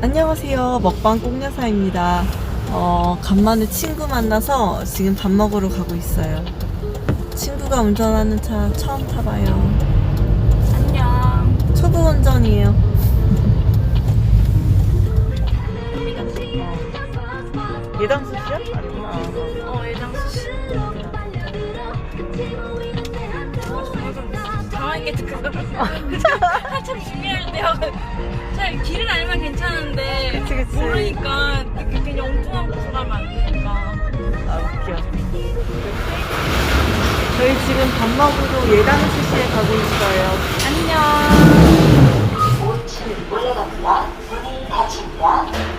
안녕하세요. 먹방 꽁여사입니다. 어, 간만에 친구 만나서 지금 밥 먹으러 가고 있어요. 친구가 운전하는 차 처음 타봐요. 안녕. 초보 운전이에요. 예당수 씨야? 아니구나. 어, 예장수 씨. 당황하게 듣고 한참 준비할 때하 고잘 길을 알면 괜찮은데 그치, 그치. 모르니까 그- 그냥 엉뚱한 곳으로 가면 안 되니까 아, 웃겨. 저희 지금 밥 먹으러 예당수 씨에 가고 있어요. 안녕.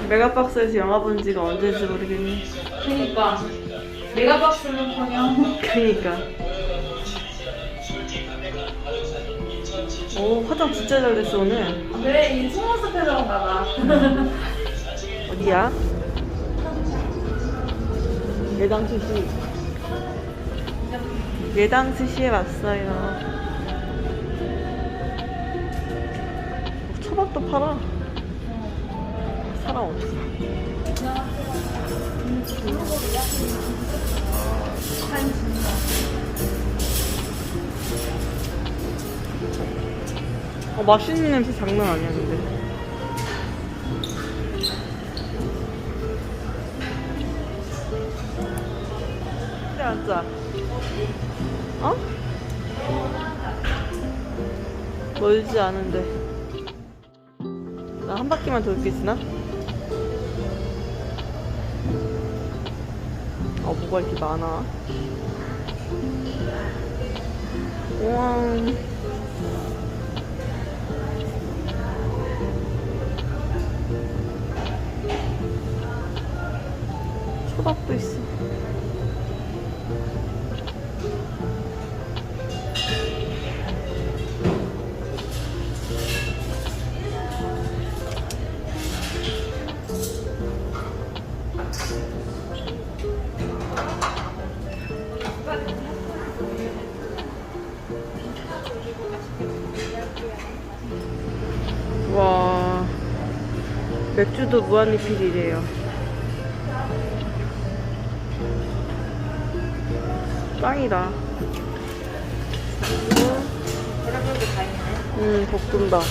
메가박스에서 영화 본 지가 언제인지 모르겠네. 그니까 메가박스는커녕 그니까. 오, 화장 진짜 잘 됐어, 오늘. 그래 이 속눈썹에서 가봐 어디야? 예당수 씨에 왔어요. 초밥도 팔아. 사람 없어. 어, 맛있는 냄새 장난 아니야, 근데. 그래, 앉아. 어? 멀지 않은데. 나 한 바퀴만 돌게 지나? 어, 뭐가 이렇게 많아? 우와. 맥주도 무한리필이래요. 짱이다. 음 볶음밥.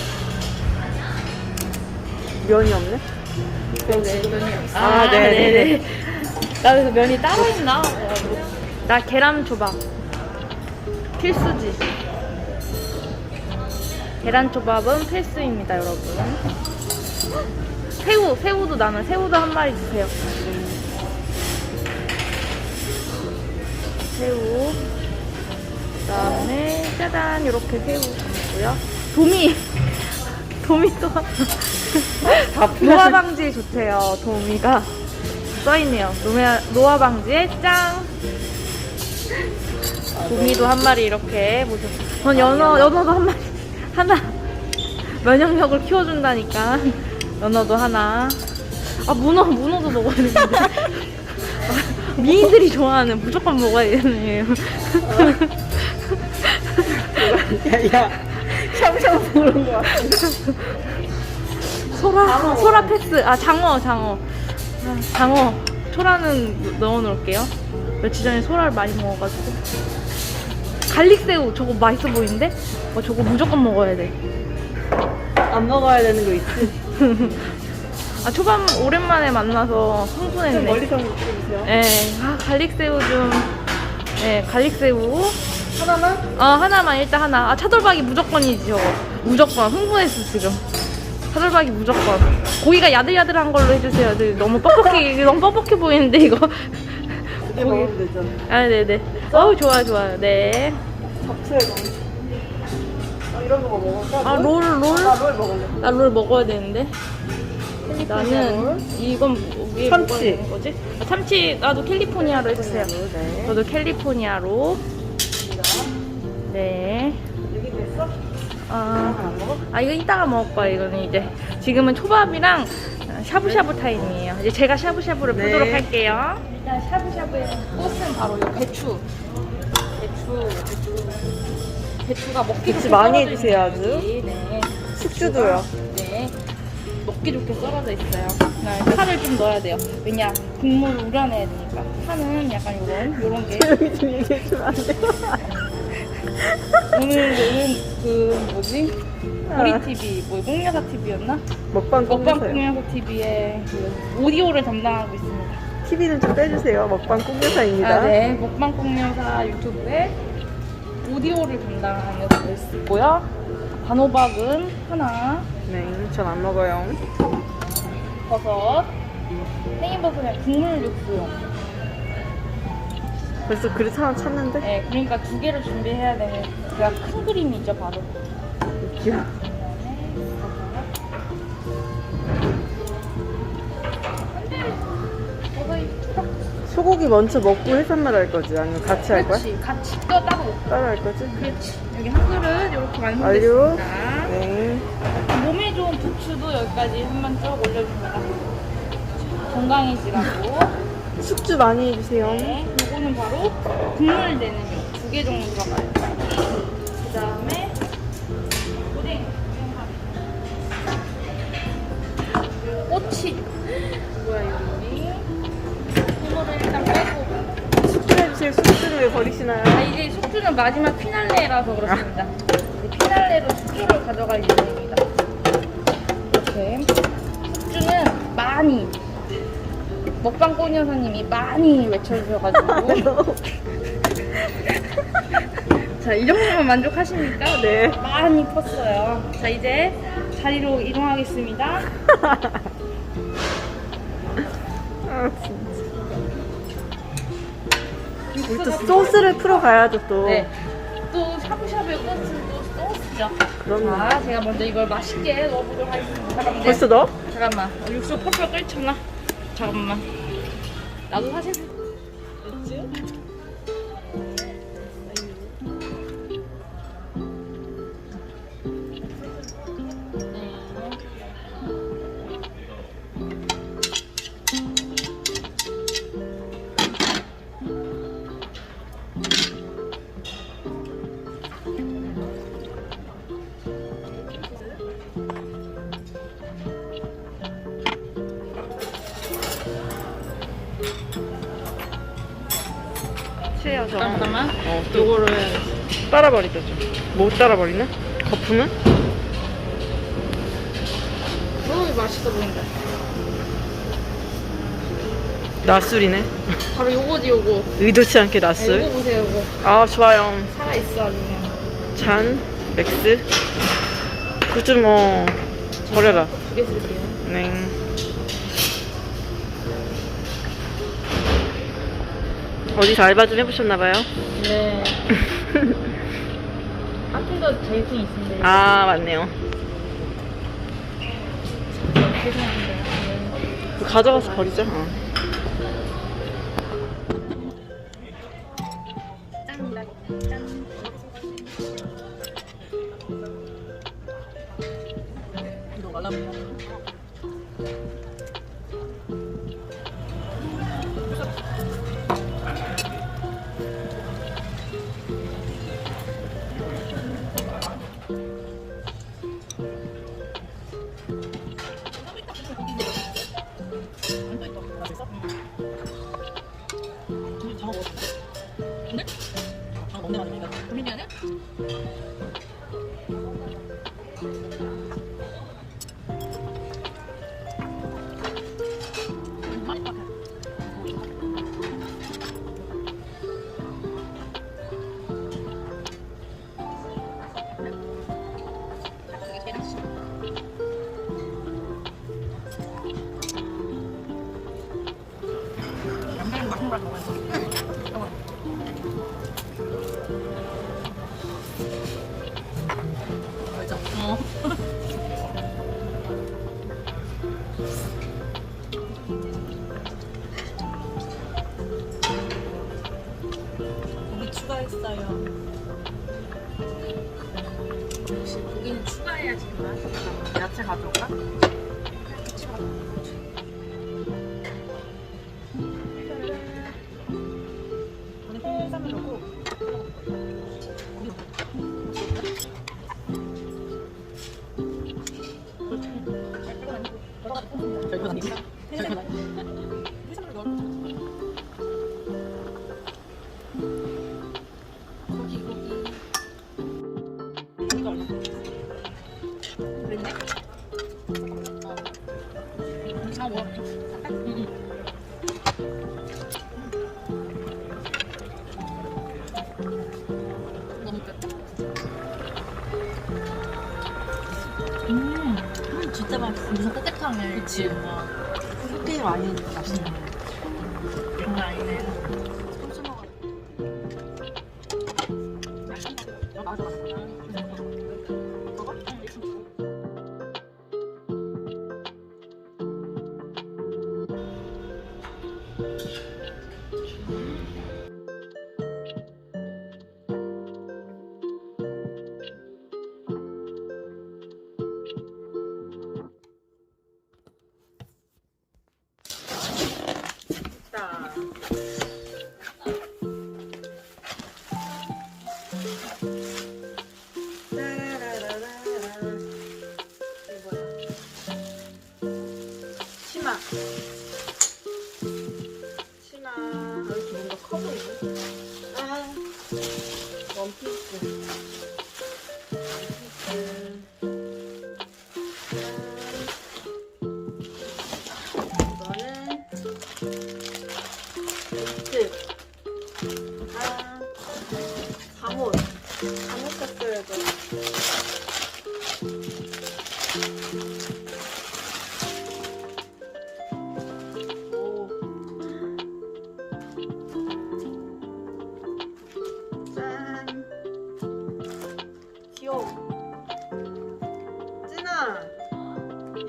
면이 없네? 아, 네네네. 나 그래서 면이 따로 있나? 나 계란 초밥. 필수지. 계란 초밥은 필수입니다 여러분 새우 새우도 나는 새우도 한 마리 주세요. 새우. 그다음에 짜잔 이렇게 새우 담고요. 도미. 도미도 노화 방지에 좋대요 도미가. 써있네요. 노화, 노화 방지에 짱. 도미도 한 마리 이렇게 모셨어요 전 연어 연어도 한 마리 하나. 면역력을 키워준다니까 연어도 하나. 아 문어 문어도 먹어야 되는데. 아, 미인들이 좋아하는 무조건 먹어야 되네요 야야. 샤브샤브 보는 거 같아. 소라 소라 패스. 아 장어 장어. 아, 장어. 소라는 넣어 놓을게요. 며칠 전에 소라를 많이 먹어가지고. 갈릭새우. 저거 맛있어 보이는데? 어 저거 무조건 먹어야 안 먹어야 되는 거 있지? 돼아 초밥 오랜만에 만나서 좀 흥분했네. 멀리서 먹어주세요. 예, 아 갈릭새우 좀 예, 갈릭새우. 하나만? 어 하나만 일단 하나. 아 차돌박이 무조건이지 저거 무조건. 흥분했어 지금. 차돌박이 무조건. 고기가 야들야들한 걸로 해주세요. 네, 너무 뻑뻑해 너무 뻑뻑해 보이는데 이거. 이게 먹으면 되죠. 아 네네. 어우 좋아요 좋아요. 네아롤롤 잡채 너무 아 이런 거 먹을까? 아, 롤, 롤? 나롤 먹을래 나 롤 먹어야 되는데 나는 롤? 이건 위에 참치. 뭐가 있는 거지? 아, 참치 나도 캘리포니아로 해주세요 네 저도 캘리포니아로 네 여기 됐어? 아, 안 먹어? 아 이거 이따가 먹을 거예요 이거는 이제 지금은 초밥이랑 샤브샤브 타임이에요 이제 제가 샤브샤브를 네. 보도록 할게요 일단 샤브샤브의 꽃은 바로 이 배추 배추가 먹기도 배추 많이 해주세요, 있는 아주. 네 숙주도요 네 먹기 좋게 썰어져 있어요. 네, 파를 좀 넣어야 돼요. 왜냐 국물을 우려내야 되니까. 파는 약간 요런 요런 게 여기 좀 얘기해 주면 안 돼요? 오늘은 그 뭐지 아. 우리 TV 뭐 꽁녀사 TV였나? 먹방 먹방 꽁여사요. 꽁녀사 TV의 그 오디오를 담당하고 있습니다. TV는 좀 빼주세요. 먹방 꽁여사입니다. 아, 네. 먹방 꽁녀사 유튜브에 오디오를 담당하고 있고요. 단호박은 하나, 네, 전 안 먹어요. 버섯, 팽이버섯은 국물 육수용. 벌써 그릇 하나 찼는데? 네, 그러니까 두 개를 준비해야 되는 그가 큰 그림이죠, 바로. 귀여워. 소고기 먼저 먹고 해산물 할 거지? 아니면 같이 할 거야? 그렇지, 같이 또 따로 먹고. 따로 할 거지? 그렇지. 여기 한 그릇 이렇게 완료. 완성됐습니다. 네. 몸에 좋은 부추도 여기까지 한번 쭉 올려줍니다. 건강해지라고. 숙주 많이 해주세요. 네, 요거는 바로 국물 내는 요 두 개 정도 들어가요. 그 다음에 숙주는 마지막 피날레라서 그렇습니다. 이제 피날레로 숙주를 가져갈 예정입니다. 이렇게 숙주는 많이 먹방 꼬녀사님이 많이 외쳐주셔가지고 자 이 정도면 만족하십니까? 네. 많이 컸어요. 자 이제 자리로 이동하겠습니다. 아, 진짜. 우리 또 소스를 풀어가야죠, 또. 네. 또 샤브샤브의 꽃은 또 소스죠. 그럼요. 자, 제가 먼저 이걸 맛있게 넣어보도록 하겠습니다. 잠깐만. 벌써 넣어? 잠깐만. 육수 펄펄 끓였나? 잠깐만. 나도 사실. 취 해야죠. 잠깐만. 어, 또 요거를 따라버리죠, 좀. 못 따라버리나? 거품은? 오, 맛있어 보인다. 낮술이네. 바로 요거지, 요거. 의도치 않게 네, 낮술. 요거 보세요, 요거. 아, 좋아요. 살아 있어, 아주 그냥. 잔, 맥스. 굿즈 뭐, 버려라. 두개 쓸게요. 네. 어디서 알바 좀 해보셨나봐요? 네. 한팀더 제이슨 있습니다. 아, 맞네요. 죄송합니다. 가져가서 버리자. 어. 고기는 추가해야지. 야채 가져올까? 오늘 해산물 꽃게탕이야. 그치. 와. 흑돼지 많이 넣는 맛있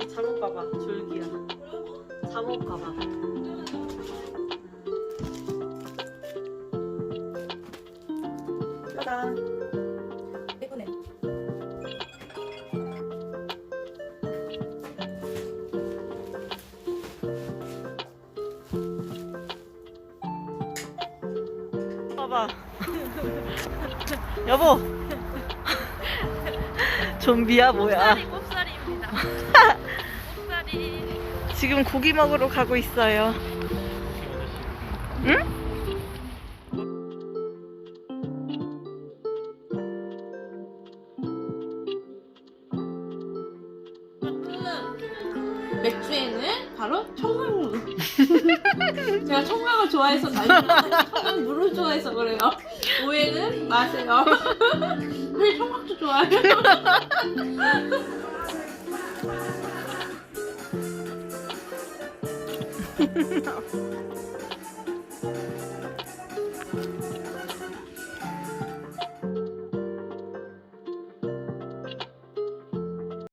잠옷 봐봐. 줄기야. 잠옷 봐봐. 짜잔. 예쁘네. 봐봐. 여보. 좀비야 뭐야? 꼽사리입니다. 지금 고기 먹으러 가고 있어요. 응? 제가 청강을 좋아해서 청강 물을 좋아해서 그래요. 오해는 마세요. 왜 청강도 좋아해요? house.